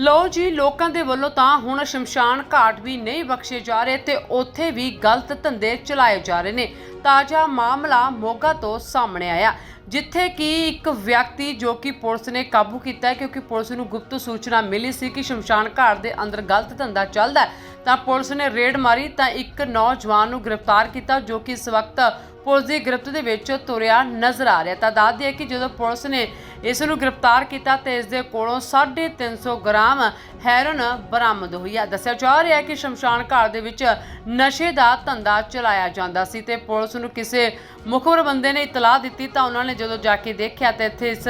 ਲੋ ਜੀ, ਲੋਕਾਂ ਦੇ ਵੱਲੋਂ ਤਾਂ ਹੁਣ ਸ਼ਮਸ਼ਾਨ ਘਾਟ ਵੀ ਨਹੀਂ ਬਖਸ਼ੇ ਜਾ ਰਹੇ ਤੇ ਉੱਥੇ ਵੀ ਗਲਤ ਧੰਦੇ ਚਲਾਏ ਜਾ ਰਹੇ ਨੇ। ਤਾਜ਼ਾ ਮਾਮਲਾ ਮੋਗਾ ਤੋਂ ਸਾਹਮਣੇ ਆਇਆ, ਜਿੱਥੇ ਕਿ ਇੱਕ ਵਿਅਕਤੀ ਜੋ ਕਿ ਪੁਲਿਸ ਨੇ ਕਾਬੂ ਕੀਤਾ ਕਿਉਂਕਿ ਪੁਲਿਸ ਨੂੰ ਗੁਪਤ ਸੂਚਨਾ ਮਿਲੀ ਸੀ ਕਿ ਸ਼ਮਸ਼ਾਨ ਘਾਟ ਦੇ ਅੰਦਰ ਗਲਤ ਧੰਦਾ ਚੱਲਦਾ ਹੈ। ਤਾਂ ਪੁਲਿਸ ਨੇ ਰੇਡ ਮਾਰੀ ਤਾਂ ਇੱਕ ਨੌਜਵਾਨ ਨੂੰ ਗ੍ਰਿਫਤਾਰ ਕੀਤਾ ਜੋ ਕਿ ਇਸ ਵਕਤ ਪੁਲਿਸ ਦੀ ਗ੍ਰਿਫਤ ਦੇ ਵਿੱਚ ਤੁਰਿਆ ਨਜ਼ਰ ਆ ਰਿਹਾ ਤਾਂ ਦੱਸ ਦਈਏ ਕਿ ਜਦੋਂ ਪੁਲਿਸ ਨੇ ਇਸ ਨੂੰ ਗ੍ਰਿਫਤਾਰ ਕੀਤਾ ਤੇ ਇਸ ਦੇ ਕੋਲੋਂ 350 ਗ੍ਰਾਮ ਹੈਰੋਨ ਬਰਾਮਦ ਹੋਈ ਹੈ। ਦੱਸਿਆ ਜਾ ਰਿਹਾ ਹੈ ਕਿ ਸ਼ਮਸ਼ਾਨ ਘਾਟ ਦੇ ਵਿੱਚ ਨਸ਼ੇ ਦਾ ਧੰਦਾ ਚਲਾਇਆ ਜਾਂਦਾ ਸੀ ਤੇ ਪੁਲਿਸ ਨੂੰ ਕਿਸੇ ਮੁਖਬਰ ਬੰਦੇ ਨੇ ਇਤਲਾਹ ਦਿੱਤੀ ਤਾਂ ਉਹਨਾਂ ਨੇ ਜਦੋਂ ਜਾ ਕੇ ਦੇਖਿਆ ਤੇ ਇੱਥੇ ਇਸ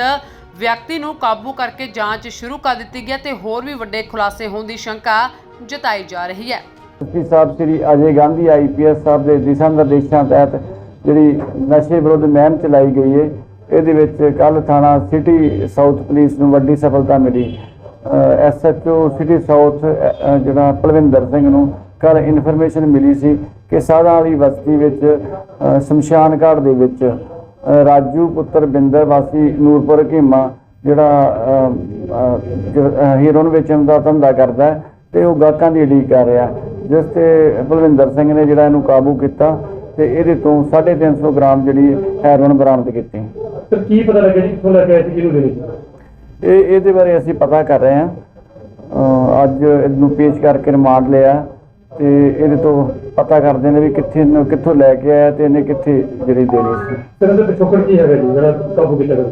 ਵਿਅਕਤੀ ਨੂੰ ਕਾਬੂ ਕਰਕੇ ਜਾਂਚ ਸ਼ੁਰੂ ਕਰ ਦਿੱਤੀ ਗਈ ਹੈ ਤੇ ਹੋਰ ਵੀ ਵੱਡੇ ਖੁਲਾਸੇ ਹੋਣ ਦੀ ਸ਼ੰਕਾ ਜਤਾਈ ਜਾ ਰਹੀ ਹੈ। ਐਸਪੀ ਸਾਹਿਬ ਸ੍ਰੀ ਅਜੇ ਗਾਂਧੀ ਆਈਪੀਐਸ ਸਾਹਿਬ ਦੇ ਦਿਸ਼ਾ ਨਿਰਦੇਸ਼ਾਂ ਤਹਿਤ ਜਿਹੜੀ ਨਸ਼ੇ ਵਿਰੁੱਧ ਮੁਹਿੰਮ ਚਲਾਈ ਗਈ ਹੈ ਇਹਦੇ ਵਿੱਚ ਕੱਲ ਥਾਣਾ ਸਿਟੀ ਸਾਊਥ ਪੁਲਿਸ ਨੂੰ ਵੱਡੀ ਸਫਲਤਾ ਮਿਲੀ। ਐਸਐਚਓ ਸਿਟੀ ਸਾਊਥ ਜਿਹੜਾ ਪਲਵਿੰਦਰ ਸਿੰਘ ਨੂੰ ਕੱਲ ਇਨਫੋਰਮੇਸ਼ਨ ਮਿਲੀ ਸੀ ਕਿ ਸਾਧਾਂ ਵਾਲੀ ਬਸਤੀ ਵਿੱਚ ਅ, ਸ਼ਮਸ਼ਾਨ ਘਾਟ ਦੇ ਵਿੱਚ ਰਾਜੂ ਪੁੱਤਰ ਬਿੰਦਰ ਵਾਸੀ ਨੂਰਪੁਰ ਕੀਮਾ ਜਿਹੜਾ ਹੀਰੋਇਨ ਵੇਚਣ ਦਾ ਧੰਦਾ ਕਰਦਾ ਤੇ ਉਹ ਗਾਹਕਾਂ ਦੀ ਉਡੀਕ ਕਰ ਰਿਹਾ। ਜਿਸ ਤੇ ਬਲਵਿੰਦਰ ਸਿੰਘ ਨੇ ਜਿਹੜਾ ਇਹਨੂੰ ਕਾਬੂ ਕੀਤਾ ਤੇ ਇਹਦੇ ਤੋਂ 350 ਗ੍ਰਾਮ ਜਿਹੜੀ ਹੈਰੋਇਨ ਬਰਾਮਦ ਕੀਤੀ। ਸਰ ਕੀ ਪਤਾ ਲੱਗਿਆ ਜੀ ਕਿੱਥੋਂ ਲੈ ਕੇ ਆਏ ਸੀ ਕਿਹਨੂੰ ਸੀ? ਇਹ ਇਹਦੇ ਬਾਰੇ ਅਸੀਂ ਪਤਾ ਕਰ ਰਹੇ ਹਾਂ। ਅੱਜ ਇਹਨੂੰ ਪੇਸ਼ ਕਰਕੇ ਰਿਮਾਂਡ ਲਿਆ। ਤੇ ਇਹਦੇ ਤੋਂ ਪਤਾ ਕਰਦੇ ਨੇ ਵੀ ਕਿੱਥੇ ਇਹਨੂੰ- ਕਿੱਥੋਂ ਲੈ ਕੇ ਆਇਆ ਤੇ ਇਹਨੇ ਕਿੱਥੇ ਜਿਹੜੀ ਦੇਣੀ ਸੀ। ਸਰ ਇਹਦਾ ਪਿਛੋਕੜ ਕੀ ਹੈਗਾ ਜੀ ਜਿਹੜਾ ਕਾਬੂ ਕੀਤਾ ਗਿਆ?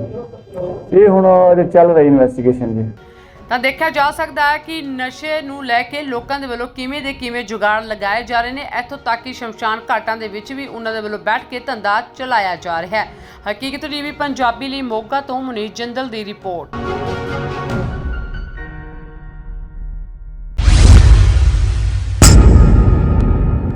ਇਹ ਹੁਣ ਇਹਦੇ ਚੱਲ ਰਹੀ ਇਨਵੈਸਟੀਗੇਸ਼ਨ ਜੀ। ਤਾਂ ਦੇਖਿਆ ਜਾ ਸਕਦਾ ਹੈ ਕਿ ਨਸ਼ੇ ਨੂੰ ਲੈ ਕੇ ਲੋਕਾਂ ਦੇ ਵੱਲੋਂ ਕਿਵੇਂ ਦੇ ਕਿਵੇਂ ਜੁਗਾੜ ਲਗਾਏ ਜਾ ਰਹੇ ਨੇ ਇੱਥੋਂ ਤੱਕ ਕਿ ਸ਼ਮਸ਼ਾਨ ਘਾਟਾਂ ਦੇ ਵਿੱਚ ਵੀ ਉਹਨਾਂ ਦੇ ਵੱਲੋਂ ਬੈਠ ਕੇ ਧੰਦਾ ਚਲਾਇਆ ਜਾ ਰਿਹਾ ਹੈ। ਹਕੀਕਤ ਟੀਵੀ ਪੰਜਾਬੀ ਲਈ ਮੋਗਾ ਤੋਂ ਮੁਨੀਰ ਜੰਦਲ ਦੀ ਰਿਪੋਰਟ।